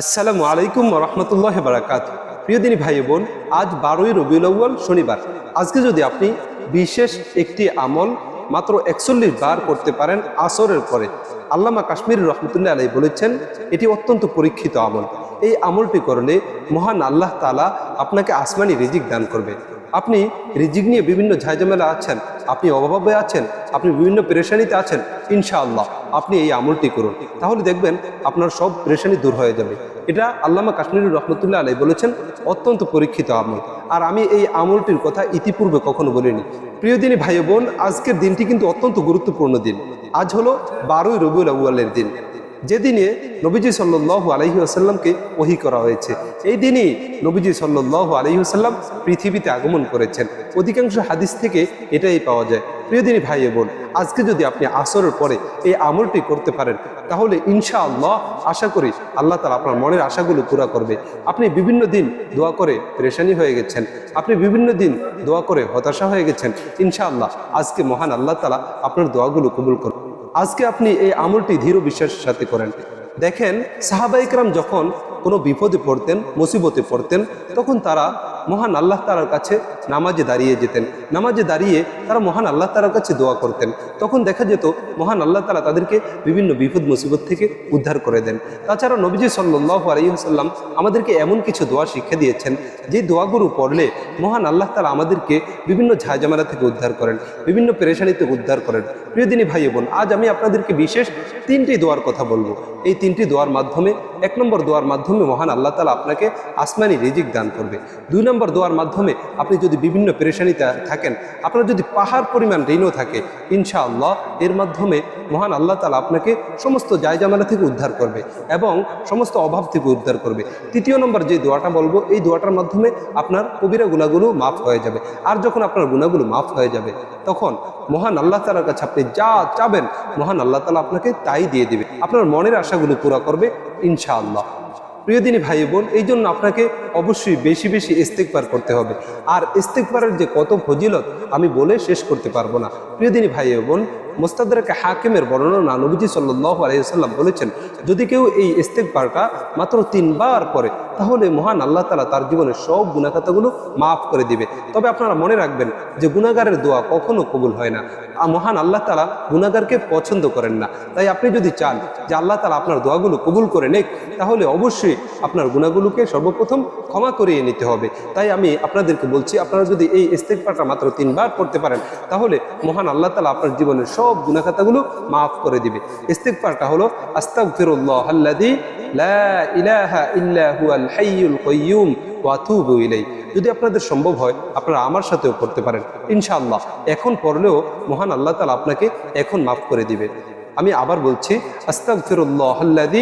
আসসালামু আলাইকুম রহমতুল্লাহ বারাকাত প্রিয় দিনী ভাই বোন, আজ বারোই রবিউল শনিবার। আজকে যদি আপনি বিশেষ একটি আমল মাত্র একচল্লিশ বার করতে পারেন আসরের পরে, আল্লামা কাশ্মীর রহমতুল্লাহ আলাই বলেছেন, এটি অত্যন্ত পরীক্ষিত আমল। এই আমলটি করলে মহান আল্লাহ তালা আপনাকে আসমানি রিজিক দান করবে। আপনি রিজিক নিয়ে বিভিন্ন ঝাঁঝামেলা আছেন, আপনি অভাবে আছেন, আপনি বিভিন্ন পেরেশানিতে আছেন, ইনশাআল্লাহ আপনি এই আমলটি করুন। তাহলে দেখবেন আপনার সব পেরেশানি দূর হয়ে যাবে। এটা আল্লামা কাশ্মীর রহমতুল্লাহ আলাই বলেছেন, অত্যন্ত পরীক্ষিত আমল। আর আমি এই আমলটির কথা ইতিপূর্বে কখনো বলিনি। প্রিয় দিনী ভাই বোন আজকের দিনটি কিন্তু অত্যন্ত গুরুত্বপূর্ণ দিন। আজ হলো বারোই রবিউল আউ্য়ালের দিন। যেদিনে নবীজি সাল্লু আলহি আসাল্লামকে ওহি করা হয়েছে, এই দিনই নবীজি সাল্লু আলহি আসাল্লাম পৃথিবীতে আগমন করেছেন। অধিকাংশ হাদিস থেকে এটাই পাওয়া যায়। প্রিয় দিনী ভাই বোন, আজকে যদি আপনি আসরের পরে এই আমলটি করতে পারেন, তাহলে ইনশা আল্লাহ আশা করি আল্লাহ তালা আপনার মনের আশাগুলো পুরা করবে। আপনি বিভিন্ন দিন দোয়া করে পরেশানি হয়ে গেছেন, আপনি বিভিন্ন দিন দোয়া করে হতাশা হয়ে গেছেন, ইনশাআল্লাহ আজকে মহান আল্লাহ তালা আপনার দোয়াগুলো কবুল করবে আজকে আপনি এই আমলটি ধীর বিশ্বাসের সাথে করেন। দেখেন সাহাবাইকরাম যখন কোনো বিপদে পড়তেন, মুসিবতে পড়তেন, তখন তারা মহান আল্লাহ তালার কাছে নামাজে দাঁড়িয়ে যেতেন। নামাজে দাঁড়িয়ে তারা মহান আল্লাহ তালার কাছে দোয়া করতেন। তখন দেখা যেত মহান আল্লাহ তালা তাদেরকে বিভিন্ন বিপদ মুসিবত থেকে উদ্ধার করে দেন। তাছাড়া নবীজি সাল্লাহ আলাইসাল্লাম আমাদেরকে এমন কিছু দোয়া শিক্ষা দিয়েছেন, যে দোয়াগুলো পড়লে মহান আল্লাহ তালা আমাদেরকে বিভিন্ন ঝাঁঝামেলা থেকে উদ্ধার করেন, বিভিন্ন পেরেশানি থেকে উদ্ধার করেন। প্রিয় দিনী ভাই বোন, আজ আমি আপনাদেরকে বিশেষ তিনটি দোয়ার কথা বলব। এই তিনটি দোয়ার মাধ্যমে, এক নম্বর দোয়ার মাধ্যমে মহান আল্লাহ তালা আপনাকে আসমানি রিজিক দান করবে। দুই নম্বর দোয়ার মাধ্যমে আপনি যদি বিভিন্ন পেরেশানিতে থাকেন, আপনার যদি পাহাড় পরিমাণ ঋণও থাকে, ইনশাআল্লাহ এর মাধ্যমে মহান আল্লাহ তালা আপনাকে সমস্ত জায়জামেলা থেকে উদ্ধার করবে এবং সমস্ত অভাব থেকে উদ্ধার করবে। তৃতীয় নম্বর যে দোয়াটা বলব, এই দোয়াটার মাধ্যমে আপনার কবিরা গুণাগুলো মাফ হয়ে যাবে। আর যখন আপনার গুণাগুলো মাফ হয়ে যাবে, তখন মহান আল্লাহ তালার কাছে আপনি যা চাবেন, মহান আল্লাহ তালা আপনাকে তাই দিয়ে দেবে। আপনার মনের আশাগুলো পুরা করবে, ইনশাআল্লাহ। প্রিয় দিনী ভাই বোন, এই জন্য আপনাকে অবশ্যই বেশি বেশি ইস্তেকবার করতে হবে। আর ইস্তেকবারের যে কত ফজিলত, আমি বলে শেষ করতে পারব না। প্রিয়দিনী ভাই বোন মোস্তাদারকে হাকিমের বর্ণনা নবীজি সাল্লাহ আলাইসাল্লাম বলেছেন, যদি কেউ এই ইস্তেকবারটা মাত্র তিনবার করে তাহলে মহান আল্লাহ তালা তার জীবনের সব গুণাখাতাগুলো মাফ করে দিবে। তবে আপনারা মনে রাখবেন যে গুণাগারের দোয়া কখনো কবুল হয় না। আর মহান আল্লাহ তালা গুণাগারকে পছন্দ করেন না। তাই আপনি যদি চান যে আল্লাহ তালা আপনার দোয়াগুলো কবুল করে নেক, তাহলে অবশ্যই আপনার গুণাগুলোকে সর্বপ্রথম ক্ষমা করিয়ে নিতে হবে। তাই আমি আপনাদেরকে বলছি, আপনারা যদি এই ইস্তেক ইস্তেকবারটা মাত্র তিনবার করতে পারেন, তাহলে মহান আল্লাহ তালা আপনার জীবনের সব গুণাখাতাগুলো মাফ করে দিবে। ইস্তেকবারটা হলো আল্লাযী লা ইলাহা যদি আপনাদের সম্ভব হয়, আপনারা আমার সাথেও করতে পারেন। ইনশাআল্লাহ, এখন পড়লেও মহান আল্লাহ তালা আপনাকে এখন মাফ করে দিবে। আমি আবার বলছি লা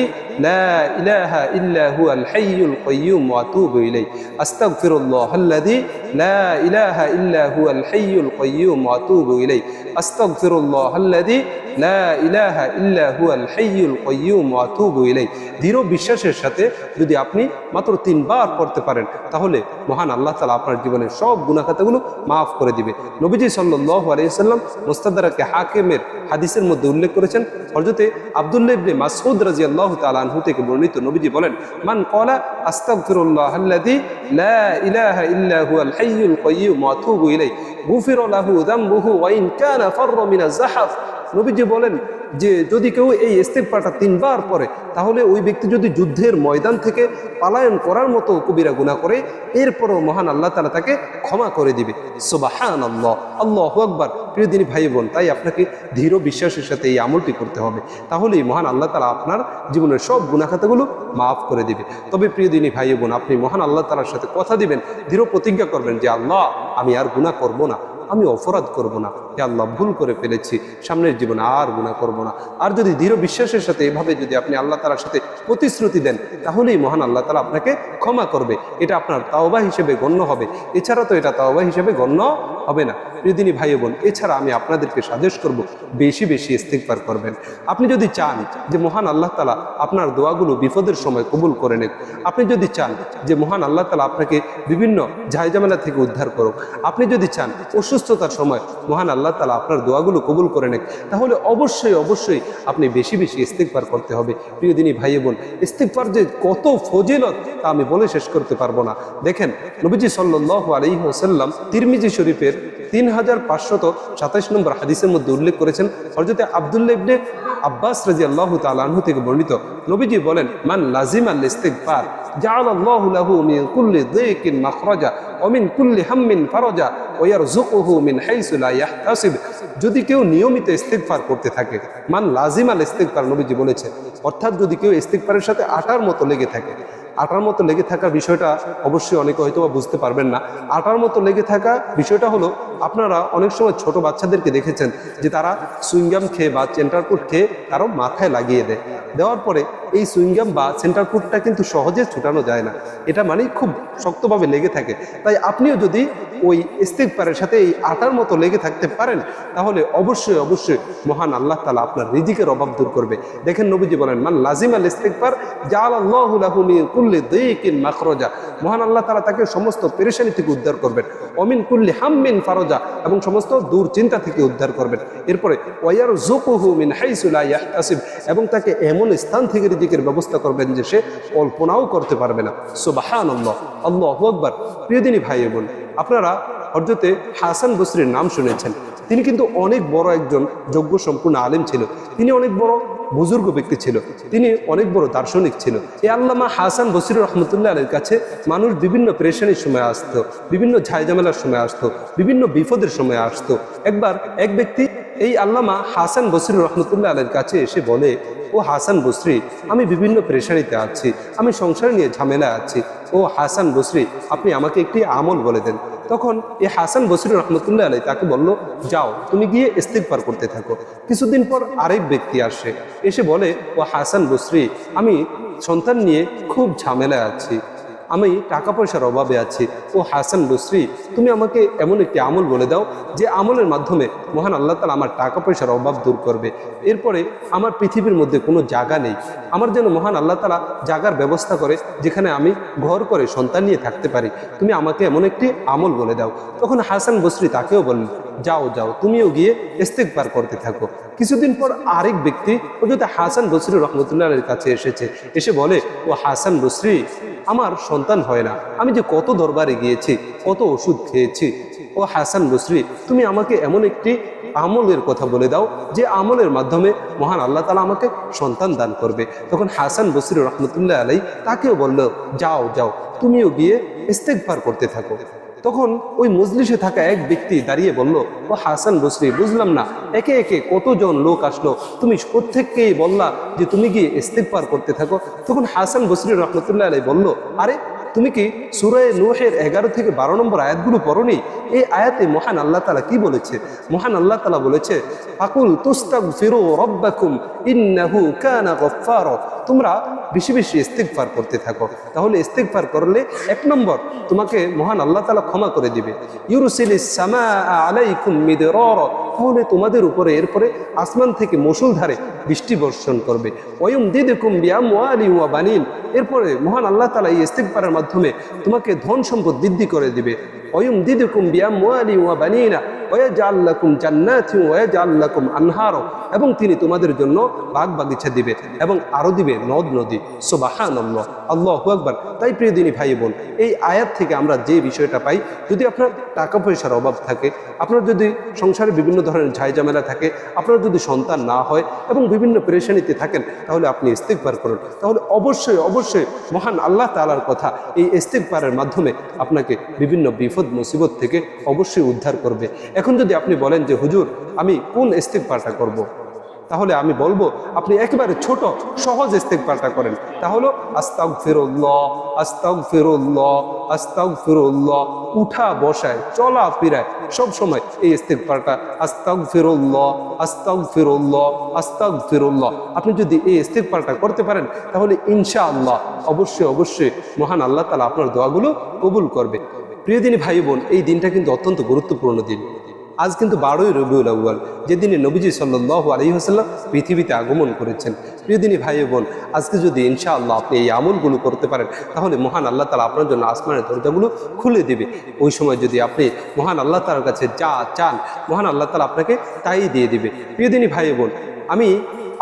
দৃঢ় বিশ্বাসের সাথে যদি আপনি মাত্র তিনবার পড়তে পারেন, তাহলে মহান আল্লাহ তালা আপনার জীবনের সব গুণাখাতাগুলো মাফ করে দিবে। নবীজি সাল্লাহ আলাইসাল্লাম মোস্তাদারাকে হাকিমের হাদিসের মধ্যে উল্লেখ করেছেন হরজতে আবদুল্লাহ ইবনে মাসউদ রাদিয়াল্লাহু তাআলা আনহু থেকে বর্ণিত নবীজি বলেন, মান কলা আস্তাগফিরুল্লাহ আল্লাযী লা ইলাহা ইল্লা হুয়াল হাইয়ুল কাইয়্যুম ওয়া আতুবু ইলাইহি, গুফিরা লাহু যামবুহু ওয়া ইন কানা ফাররা মিনাজ জাহাফ। নবীজি বলেন যে যদি কেউ এই ইস্তেকবারটা তিনবার পরে তাহলে ওই ব্যক্তি যদি যুদ্ধের ময়দান থেকে পালায়ন করার মতো কবিরা গুণা করে, এরপরও মহান আল্লাহ তালা তাকে ক্ষমা করে দিবে। সোবাহান আল্লাহ আল্লাহ আকবর। প্রিয় দিনী ভাই বোন, তাই আপনাকে ধীর বিশ্বাসের সাথে এই আমলটি করতে হবে। তাহলেই মহান আল্লাহ তালা আপনার জীবনের সব গুণাখাতাগুলো মাফ করে দিবে। তবে প্রিয় দিনী ভাই বোন, আপনি মহান আল্লাহ তালার সাথে কথা দিবেন, দৃঢ় প্রতিজ্ঞা করবেন যে, আল্লাহ, আমি আর গুণা করব না। আমি অপরাধ করব না। হে আল্লাহ, ভুল করে ফেলেছি। সামনের জীবনে আর গুণা করব না। আর যদি দৃঢ় বিশ্বাসের সাথে এভাবে যদি আপনি আল্লাহ তালার সাথে প্রতিশ্রুতি দেন, তাহলেই মহান আল্লাহ তালা আপনাকে ক্ষমা করবে। এটা আপনার তাওবা হিসেবে গণ্য হবে। এছাড়া তো এটা তাওবা হিসেবে গণ্য হবে না। প্রিয়দিনী ভাই বোন, এছাড়া আমি আপনাদেরকে সাজেস্ট করব, বেশি বেশি ইস্তেকবার করবেন। আপনি যদি চান যে মহান আল্লাহ তালা আপনার দোয়াগুলো বিপদের সময় কবুল করে নেন আপনি যদি চান যে মহান আল্লাহ তালা আপনাকে বিভিন্ন ঝাইঝামেলা থেকে উদ্ধার করুক, আপনি যদি চান অসুস্থতার সময় মহান আল্লাহ তালা আপনার দোয়াগুলো কবুল করে নেন তাহলে অবশ্যই অবশ্যই আপনি বেশি বেশি ইস্তেকবার করতে হবে। প্রিয়দিনী ভাই বোন ইস্তেকবার যে কত ফজিলত তা আমি বলে শেষ করতে পারব না। দেখেন, নবীজি সাল্লাহ আলী ওসাল্লাম তিরমিজি শরীফের তিন হাজার পাঁচশত নম্বর হাদিসের মধ্যে উল্লেখ করেছেন হরজতে আবদুল্লাহ ইবনে আব্বাস রাজি আল্লাহ থেকে বর্ণিত। নবীজি বলেন, মান লাজিম আল যদি কেউ নিয়মিত ইস্তেগফার করতে থাকে, মান লাজিম আল ইস্তেগফার নবীজি বলেছে অর্থাৎ যদি কেউ ইস্তেগফারের সাথে আটার মতো লেগে থাকে আটার মতো লেগে থাকার বিষয়টা অবশ্যই অনেকে হয়তো বা বুঝতে পারবেন না। আটার মতো লেগে থাকা বিষয়টা হলো, আপনারা অনেক সময় ছোট বাচ্চাদেরকে দেখেছেন যে তারা সুইংগাম খেয়ে বা চেন্টারপুট খেয়ে কারও মাথায় লাগিয়ে দেয়। দেওয়ার পরে এই সুইংগাম বা সেন্টারপুটটা কিন্তু সহজে ছুটানো যায় না। এটা মানেই খুব শক্তভাবে লেগে থাকে। তাই আপনিও যদি ওই ইস্তেকবারের সাথে এই আটার মতো লেগে থাকতে পারেন, তাহলে অবশ্যই অবশ্যই মহান আল্লাহ তালা আপনার রিজিকের অভাব দূর করবে। দেখেন নবীজি বলেন, মান লাজিম আল ইস্তেকবার আল্লাহ কুল্লি দিকিন মাখরজা। মহান আল্লাহ তালা তাকে সমস্ত পেরেশানি থেকে উদ্ধার করবেন। অমিন কুল্লি হাম্মিন ফারজা। এবং সমস্ত দূর চিন্তা থেকে উদ্ধার করবেন। এরপরে ওয়ার জোকুহু মিন হাইসুলা ইয়াহতাসিব। এবং তাকে এমন স্থান থেকে রিজিকের ব্যবস্থা করবেন যে সে কল্পনাও করতে পারবে না। সুবাহান আল্লাহ আল্লাহ আকবর প্রিয়দিনী ভাই বোন, আপনারা হরজতে হাসান বসরির নাম শুনেছেন। তিনি কিন্তু অনেক বড় একজন যোগ্য সম্পূর্ণ আলেম ছিল। তিনি অনেক বড় বুজুর্গ ব্যক্তি ছিল। তিনি অনেক বড় দার্শনিক ছিল। এই আল্লামা হাসান বসির রহমতুল্লাহ আলীর কাছে মানুষ বিভিন্ন প্রেশানির সময় আসতো, বিভিন্ন ঝাইঝামেলার সময় আসতো, বিভিন্ন বিপদের সময় আসতো। একবার এক ব্যক্তি এই আল্লামা হাসান বসির রহমতুল্লাহ আলীর কাছে এসে বলে, ও হাসান বসরি, আমি বিভিন্ন প্রেশারিতে আছি, আমি সংসার নিয়ে ঝামেলায় আছি। ও হাসান বসরি, আপনি আমাকে একটি আমল বলে দেন। তখন এই হাসান বসির রহমতুল্লাহ আলাই তাকে বলল, যাও, তুমি গিয়ে ইস্তেকবার করতে থাকো। কিছুদিন পর আরেক ব্যক্তি আসে, এসে বলে, ও হাসান বসরি, আমি সন্তান নিয়ে খুব ঝামেলায় আছি। আমি টাকা পয়সার অভাবে আছি। ও হাসান বসরি তুমি আমাকে এমন একটি আমল বলে দাও, যে আমলের মাধ্যমে মহান আল্লাহ তালা আমার টাকা পয়সার অভাব দূর করবে। এরপরে আমার পৃথিবীর মধ্যে কোনো জায়গা নেই। আমার যেন মহান আল্লাহ তালা জাগার ব্যবস্থা করে, যেখানে আমি ঘর করে সন্তান নিয়ে থাকতে পারি। তুমি আমাকে এমন একটি আমল বলে দাও। তখন হাসান বসরি তাকেও বললেন, যাও যাও, তুমিও গিয়ে ইস্তেকবার করতে থাকো। কিছুদিন পর আরেক ব্যক্তি ও যদি হাসান বসরি রহমতুল্লাহ কাছে এসেছে। এসে বলে, ও হাসান বসরি আমার সন্তান হয় না। আমি যে কত দরবারে গিয়েছি, কত ওষুধ খেয়েছি। ও হাসান বসরি, তুমি আমাকে এমন একটি আমলের কথা বলে দাও, যে আমলের মাধ্যমে মহান আল্লাহ তালা আমাকে সন্তান দান করবে। তখন হাসান বসির রহমতুল্লাহ আলাই তাকেও বলল, যাও যাও, তুমিও গিয়ে ইস্তেকবার করতে থাকো। তখন ওই মজলিসে থাকা এক ব্যক্তি দাঁড়িয়ে বলল, ও হাসান বসরি, বুঝলাম না, একে একে কতজন লোক আসলো? তুমি প্রত্যেককেই বললা যে তুমি গিয়ে ইস্তেকবার করতে থাকো। তখন হাসান বসরি রহমতুল্লাহ আলাই বলল, আরে, তুমি কি সুরায় নোহের এগারো থেকে বারো নম্বর আয়াতগুলো পড়নি? এই আয়াতে মহান আল্লাহ তালা কি বলেছে? মহান আল্লাহ তালা বলেছে, ফাকুল তুস্তাগ ফিরো রব্বাকুম, ইন্নাহু কানা গফফার। তোমরা বেশি বেশি ইস্তেকফার করতে থাকো। তাহলে ইস্তেকফার করলে, এক নম্বর, তোমাকে মহান আল্লাহ তালা ক্ষমা করে দিবে। মিদরার, তাহলে তোমাদের উপরে, এরপরে আসমান থেকে মুসুলধারে বৃষ্টি বর্ষণ করবে। ওয়ুম দিদিকুম বিয়াম ওয়ালি ওয়া বানিন, এরপরে মহান আল্লাহ তালা এই ইস্তেকবারের মাধ্যমে তোমাকে ধন সম্পদ বৃদ্ধি করে দিবে। ওয়ুম দিদিকুম বিয়াম ওয়ালি ওয়া বানিনা আনহার, এবং তিনি তোমাদের জন্য বাগ বাগিচা দিবে এবং আরও দিবে নদ নদী। সুবাহান আল্লাহ আল্লাহ আকবার। তাই প্রিয় দিনী ভাই বোন, এই আয়াত থেকে আমরা যে বিষয়টা পাই, যদি আপনার টাকা পয়সার অভাব থাকে, আপনার যদি সংসারে বিভিন্ন ধরনের ঝাইঝামেলা থাকে, আপনার যদি সন্তান না হয় এবং বিভিন্ন পেরেশানিতে থাকেন, তাহলে আপনি ইস্তেকবার করুন। তাহলে অবশ্যই অবশ্যই মহান আল্লাহ তালার কথা এই ইস্তেকবারের মাধ্যমে আপনাকে বিভিন্ন বিপদ মুসিবত থেকে অবশ্যই উদ্ধার করবে। এখন যদি আপনি বলেন যে, হুজুর, আমি কোন ইস্তেকবারটা করব। তাহলে আমি বলব, আপনি একেবারে ছোট, সহজ ইস্তেকবারটা করেন। তাহলে আস্তাক ফিরুল্লাহ আস্তাক ফিরুল্লাহ আস্তাক ফিরুল্লাহ উঠা, বসায়, চলা, ফিরায়, সব সময় এই ইস্তেকবারটা আস্তাক ফিরুল্লাহ আস্তাক ফিরুল্লাহ আস্তাক ফিরুল্লাহ আপনি যদি এই ইস্তেকবারটা করতে পারেন, তাহলে ইনশাআল্লাহ অবশ্যই অবশ্যই মহান আল্লাহ তালা আপনার দোয়াগুলো কবুল করবে। প্রিয় দিনী ভাই বোন, এই দিনটা কিন্তু অত্যন্ত গুরুত্বপূর্ণ দিন। আজ কিন্তু বারোই রবিউল আউ্বাল যেদিনে নবীজি সাল্লু আলী হাসাল্লাম পৃথিবীতে আগমন করেছেন। প্রিয় দিনী ভাই বোন, আজকে যদি ইনশাআল্লাহ আপনি এই আমলগুলো করতে পারেন, তাহলে মহান আল্লাহ তালা আপনার জন্য আসমানের দরজাগুলো খুলে দেবে। ওই সময় যদি আপনি মহান আল্লাহ তালার কাছে যা চান, মহান আল্লাহ তালা আপনাকে তাই দিয়ে দেবে। প্রিয় দিনী ভাই বোন, আমি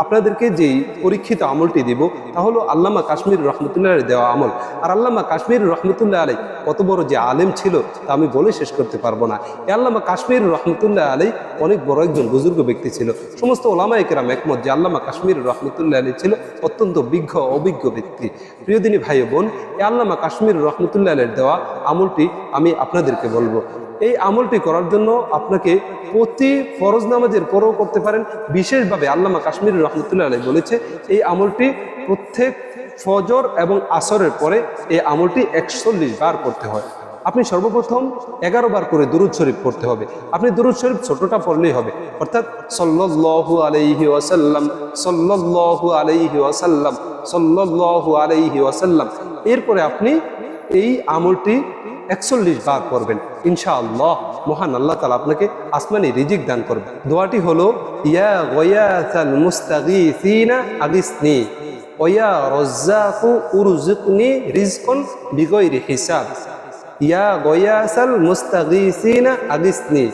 আপনাদেরকে যেই পরীক্ষিত আমলটি দিব, তা হলো আল্লামা কাশ্মীর রহমতুল্লাহ আলী দেওয়া আমল। আর আল্লামা কাশ্মীর রহমতুল্লাহ আলী কত বড় যে আলেম ছিল, তা আমি বলে শেষ করতে পারব না। এ আল্লামা কাশ্মীর রহমতুল্লাহ আলী অনেক বড় একজন বুজুর্গ ব্যক্তি ছিল। সমস্ত ওলামা একরাম একমত যে আল্লামা কাশ্মীর রহমতুল্লাহ আলী ছিল অত্যন্ত বিজ্ঞ, অভিজ্ঞ ব্যক্তি। প্রিয়দিনী ভাই বোন, এ আল্লামা কাশ্মীর রহমতুল্লাহ আলীর দেওয়া আমলটি আমি আপনাদেরকে বলব। এই আমলটি করার জন্য আপনাকে প্রতি ফরজ নামাজের পরও করতে পারেন। বিশেষভাবে আল্লামা কাশ্মীর রহমতুল্লাহ আলাই বলেছে, এই আমলটি প্রত্যেক ফজর এবং আসরের পরে এই আমলটি একচল্লিশ বার করতে হয়। আপনি সর্বপ্রথম এগারো বার করে দুরুদ শরীফ পড়তে হবে। আপনি দুরুদ শরীফ ছোটটা পড়লেই হবে। অর্থাৎ সল্লাল্লাহু আলাইহি ওয়াসাল্লাম, সল্লাল্লাহু আলাইহি ওয়াসাল্লাম, সল্লাল্লাহু আলাইহি ওয়াসাল্লাম। এরপরে আপনি এই আমলটি একচল্লিশ বার করবেন। ইনশাআল্লাহ, মহান আল্লাহ তালা আপনাকে আসমানি রিজিক দান করবেন দোয়াটি হলো, ইয়া গয়াসাল মুস্তাগিসিনা আগিসনি ওয়া রজ্জাকু উরজুকনি রিজকন বিগৈরি হিসাব। ইয়া গয়াসাল মুস্তাগিসিনা আগিসনি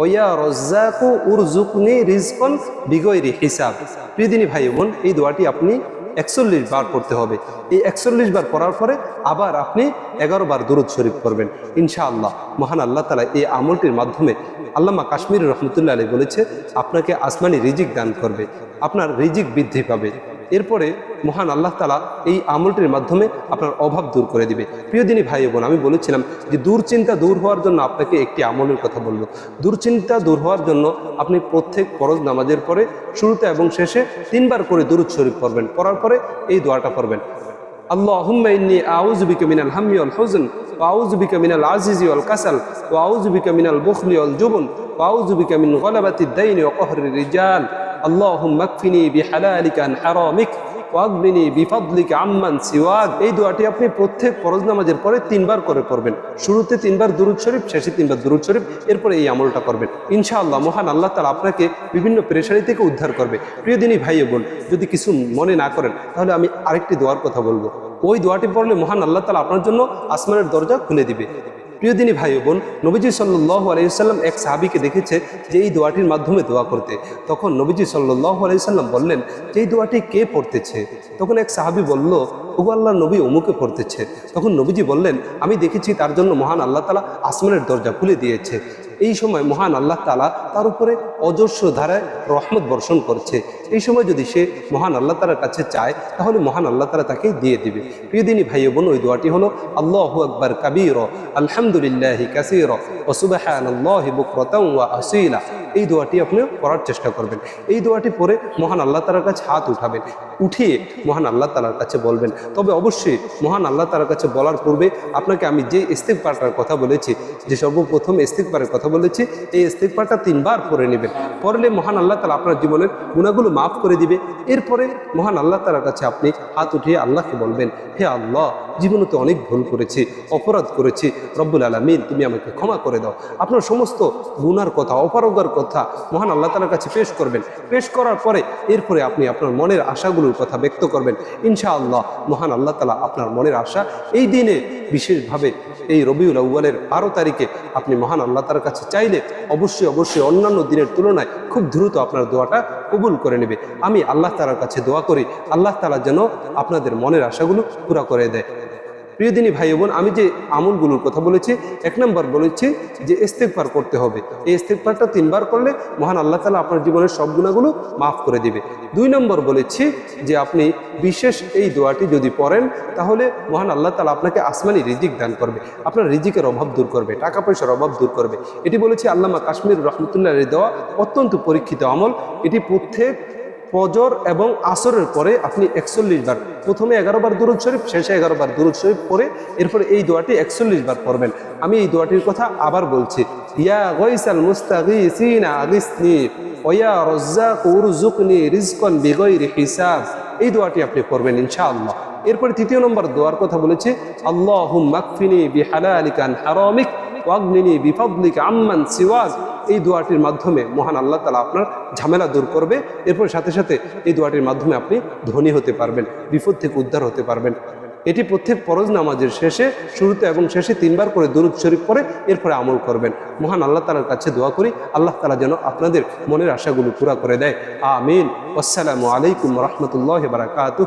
ওয়া রজ্জাকু উরজুকনি রিজকন বিগৈরি হিসাব। প্রিয়দিনী ভাই বোন, এই দোয়াটি আপনি একচল্লিশ বার পড়তে হবে। এই একচল্লিশ বার পড়ার পরে আবার আপনি এগারো বার দুরুদ শরীফ করবেন ইনশা আল্লাহ মহান আল্লাহ তালা এই আমলটির মাধ্যমে আল্লামা কাশ্মীর রহমতুল্লাহ আলী বলেছে, আপনাকে আসমানি রিজিক দান করবে, আপনার রিজিক বৃদ্ধি পাবে। এরপরে মহান আল্লাহ তালা এই আমলটির মাধ্যমে আপনার অভাব দূর করে দিবে। প্রিয় দিনী ভাই বোন, আমি বলেছিলাম যে দুর্চিন্তা দূর হওয়ার জন্য আপনাকে একটি আমলের কথা বলব। দুর্চিন্তা দূর হওয়ার জন্য আপনি প্রত্যেক পরজ নামাজের পরে শুরুতে এবং শেষে তিনবার করে দুরুদ শরীফ পড়বেন, পড়ার পরে এই দোয়াটা পড়বেন। আল্লাহ ইন্নী আউযু বিকা মিনাল হাম্মি ওয়াল হুজন, ওয়া আউযু বিকা মিনাল আজিজি ওয়াল কাসাল ও আউজ বিকা মিনাল অল ওয়াল জুবন, ওয়া আউযু বিকা মিন গালাবাতিদ দাইনি ওয়া রিজাল। এই দোয়াটি আপনি প্রত্যেক ফরজ নামাজের পরে তিনবার করে পড়বেন। শুরুতে তিনবার দুরুদ শরীফ, শেষে তিনবার দুরুদ শরীফ, এরপরে এই আমলটা করবেন। ইনশাআল্লাহ মহান আল্লাহ তালা আপনাকে বিভিন্ন পেরেশানি থেকে উদ্ধার করবে। প্রিয় দিনী ভাই বোন, যদি কিছু মনে না করেন, তাহলে আমি আরেকটি দোয়ার কথা বলব। ওই দোয়াটি পড়লে মহান আল্লাহ তালা আপনার জন্য আসমানের দরজা খুলে দিবে। প্রিয় দিনী ভাই বোন, নবীজি সাল্লাহ আলাইসাল্লাম এক সাহাবিকে দেখেছে যে এই দোয়াটির মাধ্যমে দোয়া করতে। তখন নবীজি সাল্লাহ আলাইসাল্লাম বললেন, যে এই দোয়াটি কে পড়তেছে? তখন এক সাহাবি বলল, ওগো আল্লাহ নবী অমুকে পড়তেছে। তখন নবীজি বললেন, আমি দেখেছি তার জন্য মহান আল্লাহ তালা আসমানের দরজা খুলে দিয়েছে। এই সময় মহান আল্লাহ তালা তার উপরে অজস্র ধারায় রহমত বর্ষণ করছে। এই সময় যদি সে মহান আল্লাহ তালার কাছে চায়, তাহলে মহান আল্লাহ তালা তাকে দিয়ে দিবে। প্রিয়দিনী ভাই বোন, ওই দোয়াটি হলো, আল্লাহ আকবর কাবির, আলহামদুলিল্লাহ কাসির ও সুবাহান আল্লাহ বুকরতাম ওয়া আসিলা। এই দোয়াটি আপনি পড়ার চেষ্টা করবেন। এই দোয়াটি পরে মহান আল্লাহ তালার কাছে হাত উঠাবেন। উঠিয়ে মহান আল্লাহ তালার কাছে বলবেন, তবে অবশ্যই মহান আল্লাহ তালার কাছে বলার পূর্বে আপনাকে আমি যে ইস্তেকবারটার কথা বলেছি, যে সর্বপ্রথম ইস্তেকবারের কথা বলেছি, এই ইস্তেকবারটা তিনবার পরে নেবেন পড়লে মহান আল্লাহ তালা আপনার জীবনের গুণাগুলো মাফ করে দিবে। এরপরে মহান আল্লাহ তালার কাছে আপনি হাত উঠিয়ে আল্লাহকে বলবেন, হে আল্লাহ, জীবনে তো অনেক ভুল করেছি, অপরাধ করেছি। রব্বুল আলমিন, তুমি আমাকে ক্ষমা করে দাও। আপনার সমস্ত গুনার কথা, অপারগার কথা মহান আল্লাহ তালার কাছে পেশ করবেন। পেশ করার পরে এরপরে আপনি আপনার মনের আশাগুলোর কথা ব্যক্ত করবেন। ইনশাআল্লাহ মহান আল্লাহ তালা আপনার মনের আশা এই দিনে বিশেষভাবে এই রবিউল আউ্বালের বারো তারিখে আপনি মহান আল্লাহ তালার কাছে চাইলে অবশ্যই অবশ্যই অন্যান্য দিনের তুলনায় খুব দ্রুত আপনার দোয়াটা কবুল করে নেবে। আমি আল্লাহ তালার কাছে দোয়া করি, আল্লাহ তালা যেন আপনাদের মনের আশাগুলো পুরা করে দেয়। প্রিয়দিনী ভাই বোন, আমি যে আমলগুলোর কথা বলেছি, এক নম্বর বলেছি যে ইস্তেকবার করতে হবে। এই ইস্তেকবারটা তিনবার করলে মহান আল্লাহ তালা আপনার জীবনের সব গুণাগুলো মাফ করে দিবে। দুই নম্বর বলেছি যে আপনি বিশেষ এই দোয়াটি যদি পড়েন, তাহলে মহান আল্লাহ তালা আপনাকে আসমানি রিজিক দান করবে। আপনার রিজিকের অভাব দূর করবে, টাকা পয়সার অভাব দূর করবে। এটি বলেছি আল্লামা কাশ্মীর রহমতুল্লাহ দেওয়া অত্যন্ত পরীক্ষিত আমল। এটি প্রত্যেক ফজর এবং আসরের পরে আপনি একচল্লিশ বার, প্রথমে এগারো বার দুরুদ শরীফ, শেষে এগারো বার দুরুদ শরীফ পরে এরপরে এই দোয়াটি একচল্লিশ বার পড়বেন। আমি এই দোয়াটির কথা আবার বলছি। ইয়া গইসাল মুস্তাগিসিনা আগিসনি ওয়া রজ্জাক উরজুকনি রিজকন বিগৈরি হিসাব। এই দোয়াটি আপনি পড়বেন ইনশাআল্লাহ। এরপরে তৃতীয় নম্বর দোয়ার কথা বলেছি আল্লাহ মাকফিনি বিহালালিকা আন হারামিক ওয়াগনিনি বিফাদলিকা আম্মান সিওয়াক। এই দোয়াটির মাধ্যমে মহান আল্লাহ তালা আপনার ঝামেলা দূর করবে। এরপর সাথে সাথে এই দোয়াটির মাধ্যমে আপনি ধনী হতে পারবেন, বিপদ থেকে উদ্ধার হতে পারবেন। এটি প্রত্যেক ফরজ নামাজের শেষে, শুরুতে এবং শেষে তিনবার করে দরুদ শরীফ পরে এরপরে আমল করবেন। মহান আল্লাহ তালার কাছে দোয়া করি, আল্লাহ তালা যেন আপনাদের মনের আশাগুলো পুরা করে দেয়। আমিন। আসসালামু আলাইকুম রহমতুল্লাহ বারাকাতুহ।